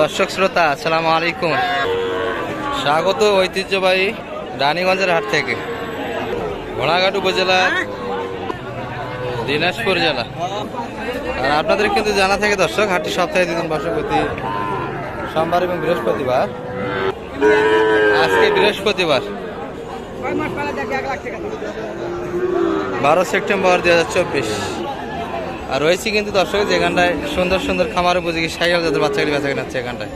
দর্শক শ্রোতা, আসসালামু আলাইকুম। স্বাগত ঐতিহ্যবাহী রানীগঞ্জের হাট থেকে। ঘোড়াঘাট উপজেলা দিনাজপুর জেলা। আর আপনাদের কিন্তু জানা থাকে দর্শক, হাটটি সপ্তাহে দুদিন বসে প্রতি সোমবার এবং বৃহস্পতিবার। আজকে বৃহস্পতিবার। বারো সেপ্টেম্বর দু হাজার চব্বিশ। আর রয়েছে কিন্তু দর্শক যেখানটায় সুন্দর সুন্দর খামার উপযোগী সাইকেল যাদের বাচ্চাগুলি বেচা কিনা হচ্ছে এখানটায়।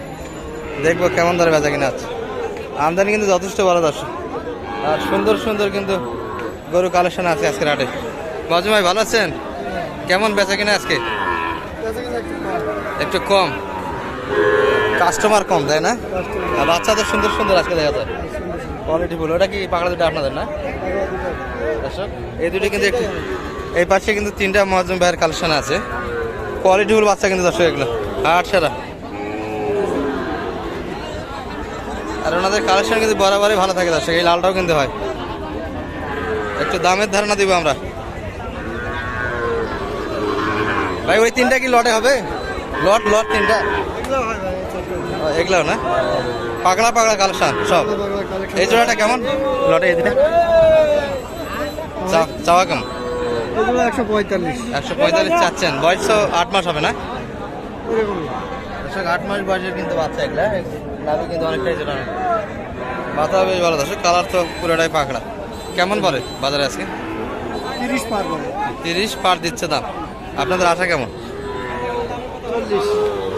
দেখব কেমন দরে বেচা কিনা আছে আমদানি কিন্তু যথেষ্ট ভালো দর্শক। আর সুন্দর সুন্দর কিন্তু গরু কালেকশন আছে আজকের হাটে। বাজু ভাই, ভালো আছেন? কেমন বেচা কিনা আজকে? একটু কম। কাস্টমার কম, তাই না? আর বাচ্চা তো সুন্দর সুন্দর আজকে দেখা যায়। Quality full. ওটা কি পাগলা দুটো আপনাদের না? দর্শক, এই দুটো কিন্তু একটু এই পাশে কিন্তু তিনটা মহাজন ভাইয়ের কালেকশন আছে। কোয়ালিটি ফুল বাচ্চা কিন্তু দর্শক এগুলো। আট সারা। আর ওনাদের কালেকশন কিন্তু বরাবরই ভালো থাকে দর্শক, এই লালটাও কিন্তু হয়। একটু দামের ধারণা দিব আমরা। ভাই, ওই তিনটা কি লটে হবে? লট লট তিনটা? এগুলো না? পাগলা পাগলা কালেকশন সব। এই জোড়াটা কেমন? লটে এই চাওয়া কেমন? একশো পঁয়তাল্লিশ। একশো পঁয়তাল্লিশ চাচ্ছেন। বয়স তো আট মাস হবে না? দর্শক আট মাস বয়সের কিন্তু বাচ্চা এগুলা। কিন্তু অনেকটাই বেশ ভালো দর্শক। কালার তো পুরোটাই পাকড়া কেমন বলে বাজারে আজকে? তিরিশ পার তিরিশ পার দিচ্ছে দাম। আপনাদের আশা কেমন? চল্লিশ।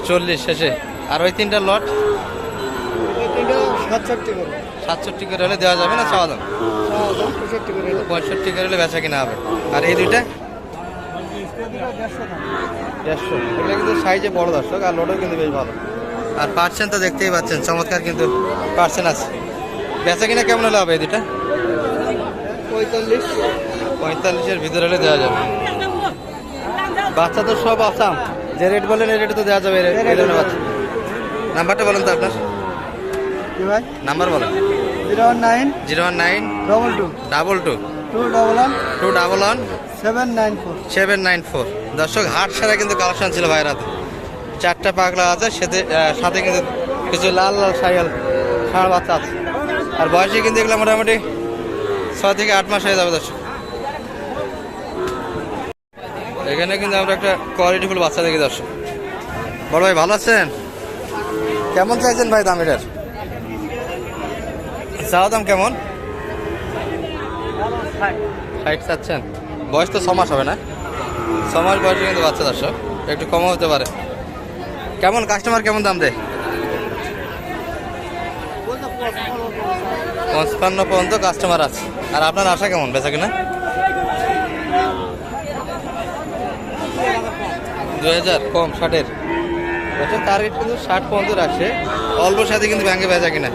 চল্লিশ শেষে। আর ওই তিনটা লট সাতষট্টি করে। সাতষট্টি করে হলে দেওয়া যাবে না? চাওয়া দাম? পঁয়ষট্টি করে হলে বেচা কিনা হবে। আর এই দুইটা? দেড়শো। এগুলো কিন্তু সাইজে বড় দর্শক আর লোডও কিন্তু বেশ ভালো। আর পার্সেন্ট তো দেখতেই পাচ্ছেন চমৎকার কিন্তু পার্সেন্ট আছে। বেচা কিনা কেমন হলে হবে এই দুটা পঁয়তাল্লিশ। পঁয়তাল্লিশের ভিতরে হলে দেওয়া যাবে। বাচ্চা তো সব আসাম। যে রেট বলেন এই রেটে তো দেওয়া যাবে নাম্বারটা বলেন তো আপনার। কি ভাই? নাম্বার বলেন। Zero one nine. Zero one nine. Double two double two two double one two double one seven nine four seven nine four দর্শক হাট সারা কিন্তু কালেকশন ছিল ভাইয়ের হাতে। চারটা পাগলা আছে সাথে সাথে কিন্তু কিছু লাল লাল সাইকেল ষাঁড় বাচ্চা আছে। আর বয়সে কিন্তু এগুলো মোটামুটি ছয় থেকে আট মাস হয়ে যাবে দর্শক। এখানে কিন্তু আমরা একটা কোয়ালিটিফুল বাচ্চা দেখি দর্শক। বড় ভাই ভালো আছেন? কেমন চাইছেন ভাই দাম এটার? চাওয়া দাম কেমন? ষাট চাচ্ছেন? বয়স তো ছ মাস হবে না? ছ মাস বয়সে কিন্তু বাচ্চা দর্শক, একটু কমও হতে পারে। কেমন কাস্টমার কেমন দাম দেয়? পঞ্চান্ন পর্যন্ত কাস্টমার আছে। আর আপনার আশা কেমন? বেচা কিনা? দুই হাজার, কম, ষাটের। বছর টার্গেট কিন্তু ষাট পর্যন্ত রাখছে। অল্প সাথে কিন্তু ব্যাংকে বেচা কিনা।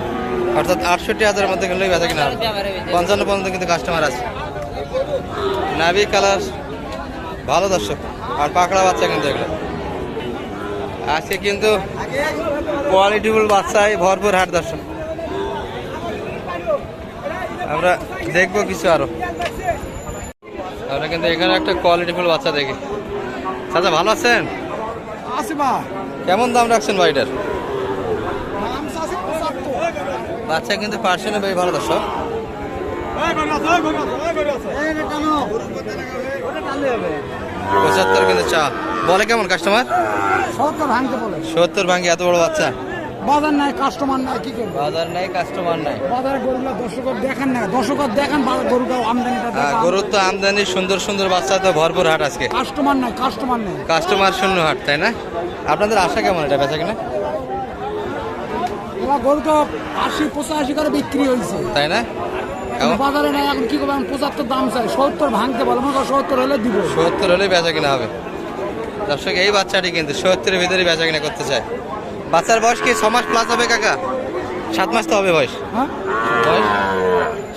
অর্থাৎ আটষট্টি হাজারের মধ্যে গেলেই বেচা কিনা হবে। পঞ্চান্ন পর্যন্ত কিন্তু কাস্টমার আছে। নাভি কালার ভালো দর্শক। আর পাকড়া বাচ্চা কিন্তু এগুলো। আজকে কিন্তু কোয়ালিটিফুল বাচ্চায় ভরপুর হাট দর্শক। আমরা দেখব কিছু আরও। আমরা কিন্তু এখানে একটা কোয়ালিটিফুল বাচ্চা দেখি। চাচা ভালো আছেন? কেমন দাম রাখছেন বাড়িটার বাচ্চা কিন্তু পার্সেন্টে বেশ ভালো দর্শক। পঁচাত্তর কিন্তু চা। বলে কেমন কাস্টমার সত্তর ভাঙতে বলে। সত্তর ভাঙ্গি এত বড় বাচ্চা? বাজার নাই কাস্টমার নাই কি করব? বাজার নাই কাস্টমার নাই। বাজারে গরুগুলো দর্শকর দেখান না দর্শকর দেখান গরুটা আমদানিটা হ্যাঁ, গরুর তো আমদানি সুন্দর সুন্দর বাচ্চা তো ভরপুর হাট আজকে। কাস্টমার নাই কাস্টমার নেই। কাস্টমার শূন্য হাট তাই না? আপনাদের আশা কেমন এটা বেচা কিনা? এবার গরু তো আশি পঁচাশি করে বিক্রি হয়েছে। তাই না? বাজারে নাই এখন কি করব? পঁচাত্তর দাম চাই। সত্তর ভাঙতে মনে সত্তর হলে দিব। সত্তর হলেই বেচা কিনা হবে। দর্শক এই বাচ্চাটি কিন্তু সত্তরের ভিতরে বেচা কিনা করতে চায়। বাচ্চার বয়স কি? ছ মাস প্লাস হবে কাকা? সাত মাস তো হবে বয়স। হ্যাঁ? বয়স?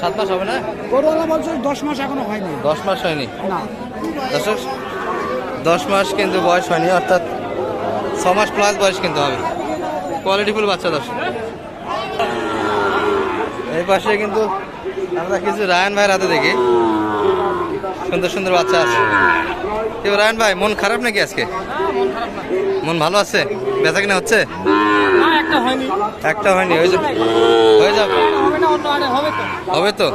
সাত মাস হবে না? গরুওয়ালা বলছে দশ মাস এখনও হয়নি। দশ মাস হয়নি? না। দর্শক দশ মাস কিন্তু বয়স হয়নি অর্থাৎ ছ মাস প্লাস বয়স কিন্তু হবে। কোয়ালিটিফুল বাচ্চা দর্শক। এই পাশে কিন্তু আমরা কিছু রায়ন ভাইয়ের হাতে দেখি। সুন্দর সুন্দর বাচ্চা আছে। এবার রায়ন ভাই মন খারাপ নাকি আজকে? মন ভালো আছে? বেচা কিনা হচ্ছে? একটা হয়নি। একটা হয়নি হয়ে যাবে হয়ে যাবে। হবে তো।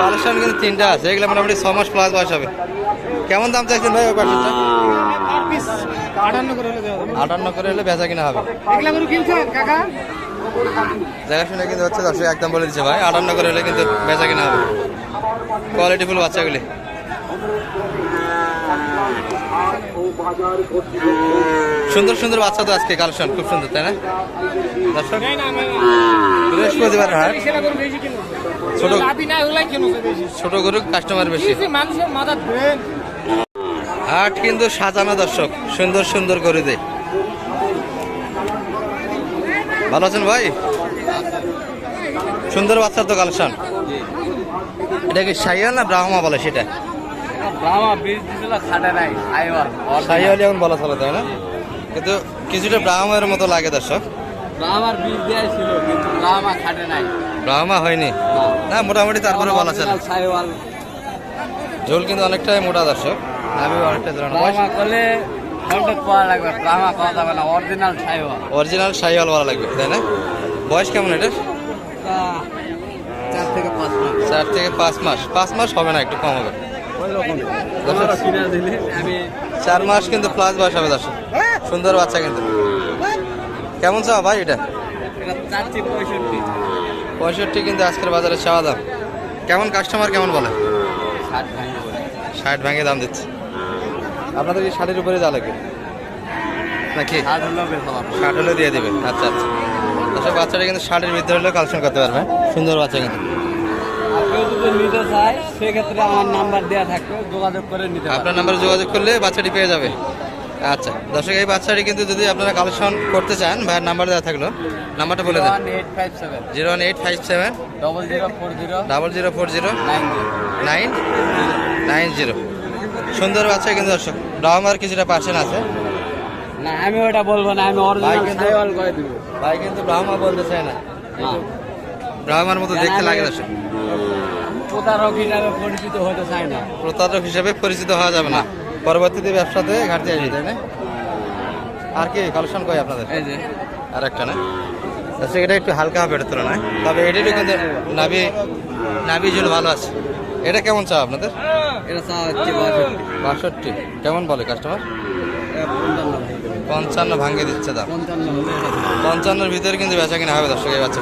কালেকশন কিন্তু তিনটা আছে। এগুলো মোটামুটি ছ মাস প্লাস বয়স হবে। কেমন দাম চাইছেন ভাই ওই পাশেরটা? যাবে। আটান্ন করে হলে বেচা কিনা হবে। দেখা শুনে কিন্তু হচ্ছে দর্শক একদম বলে দিচ্ছে ভাই। আটান্ন করে হলে কিন্তু বেচা কিনা হবে। কোয়ালিটি ফুল বাচ্চাগুলি সুন্দর সুন্দর বাচ্চা তো আজকে কালেকশন, খুব সুন্দর, তাই না? দর্শক, বৃহস্পতিবার হাট। ছোট ছোট গরু কাস্টমার বেশি। হাট কিন্তু সাজানো দর্শক, সুন্দর সুন্দর করে দেয়। ভালো আছেন ভাই? সুন্দর বাচ্চার তো কালেকশন এটা কি সাইয়াল না ব্রাহ্মা বলে সেটা? সাইয়াল এখন বলা চলে তাই না? কিন্তু কিছুটা ব্রাহ্মার মতো লাগে দর্শক। ব্রাহ্মা হয়নি? না। মোটামুটি তারপরে বলা চলে। ঝোল কিন্তু অনেকটাই মোটা দর্শক। আমি অনেকটা পাওয়া লাগবে যাবে না অরিজিনাল সাইওয়াল। অরিজিনাল বলা লাগবে তাই না? বয়স কেমন এটা চার থেকে পাঁচ মাস। চার থেকে পাঁচ মাস। পাঁচ মাস হবে না একটু কম হবে। ওই রকম তোমরা কিনে দিলে আমি চার মাস কিন্তু প্লাস বয়স হবে দর্শক। সুন্দর বাচ্চা কিন্তু। কেমন চাও ভাই এটা? এটা পঁয়ষট্টি। কিন্তু আজকের বাজারে চাওয়া দাম। কেমন কাস্টমার কেমন বলে? ষাট ভেঙে দাম দিচ্ছে। আপনাদের কি ষাটের উপরে যা লাগে। নাকি? ষাট হলে দিয়ে দেবে আচ্ছা আচ্ছা। দর্শক বাচ্চাটা কিন্তু ষাটের ভিতরে হলেও কালেকশন করতে পারবে। সুন্দর বাচ্চা কিন্তু। নিতে চায় সেক্ষেত্রে আমার নাম্বার দেওয়া থাকবে যোগাযোগ করে নিতে আপনার নাম্বারে যোগাযোগ করলে বাচ্চাটি পেয়ে যাবে। আচ্ছা দর্শক এই বাচ্চাটি কিন্তু যদি আপনারা কালেকশন করতে চান ভাইয়ের নাম্বার দেওয়া থাকল নাম্বারটা বলে দেন। Zero one eight five seven. Double zero four zero double zero four zero. Nine nine nine zero. সুন্দর বাচ্চা কিন্তু দর্শক। ব্রাহ্মার কিছুটা পার্সেন্ট আছে? না আমি ওটা বলব না আমি অরিজিনাল কিন্তু- সাইওয়াল করে দিব। ভাই কিন্তু ব্রাহ্মা বলতে চায় না। না। ব্রাহ্মার মতো দেখতে লাগে দর্শক প্রতারক হিসাবে পরিচিত হতে চায় না। প্রতারক হিসেবে পরিচিত হওয়া যাবে না। পরবর্তীতে ব্যবসাতে ঘাটতি আসবে তাই না? আর কি কালেকশন কই আপনাদের? এই যে। আর একটা না? দর্শক এটা একটু হালকা হবে এটার তুলনায়। তবে এটারও কিন্তু নাভি নাভি ঝুল ভালো আছে। এটা কেমন চা আপনাদের? এটা চা হচ্ছে বাষট্টি। বাষট্টি। কেমন বলে কাস্টমার পঞ্চান্ন ভাঙে দেবে। পঞ্চান্ন ভাঙে দিচ্ছে দাম। পঞ্চান্নর ভিতরে কিন্তু বেচা কিনা হবে দর্শক এই বাচ্চা।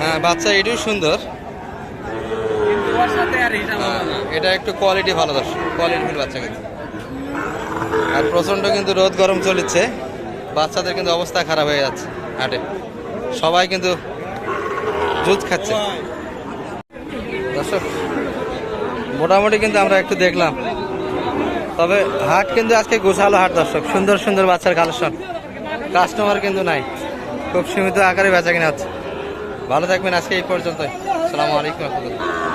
হ্যাঁ বাচ্চা এটিও সুন্দর। না। এটা একটু কোয়ালিটি ভালো দর্শক কোয়ালিটিফুল বাচ্চা কিন্তু। আর প্রচণ্ড কিন্তু রোদ গরম চলেছে। বাচ্চাদের কিন্তু অবস্থা খারাপ হয়ে যাচ্ছে হাটে। সবাই কিন্তু দুধ খাচ্ছে। দর্শক, মোটামুটি কিন্তু আমরা একটু দেখলাম। তবে হাট কিন্তু আজকে গোছালো হাট দর্শক। সুন্দর সুন্দর বাচ্চার কালেকশন। কাস্টমার কিন্তু নাই। খুব সীমিত আকারে বেচা কিনা হচ্ছে। ভালো থাকবেন আজকে এই পর্যন্ত সালামু আলাইকুম রহমতুল্লাহ।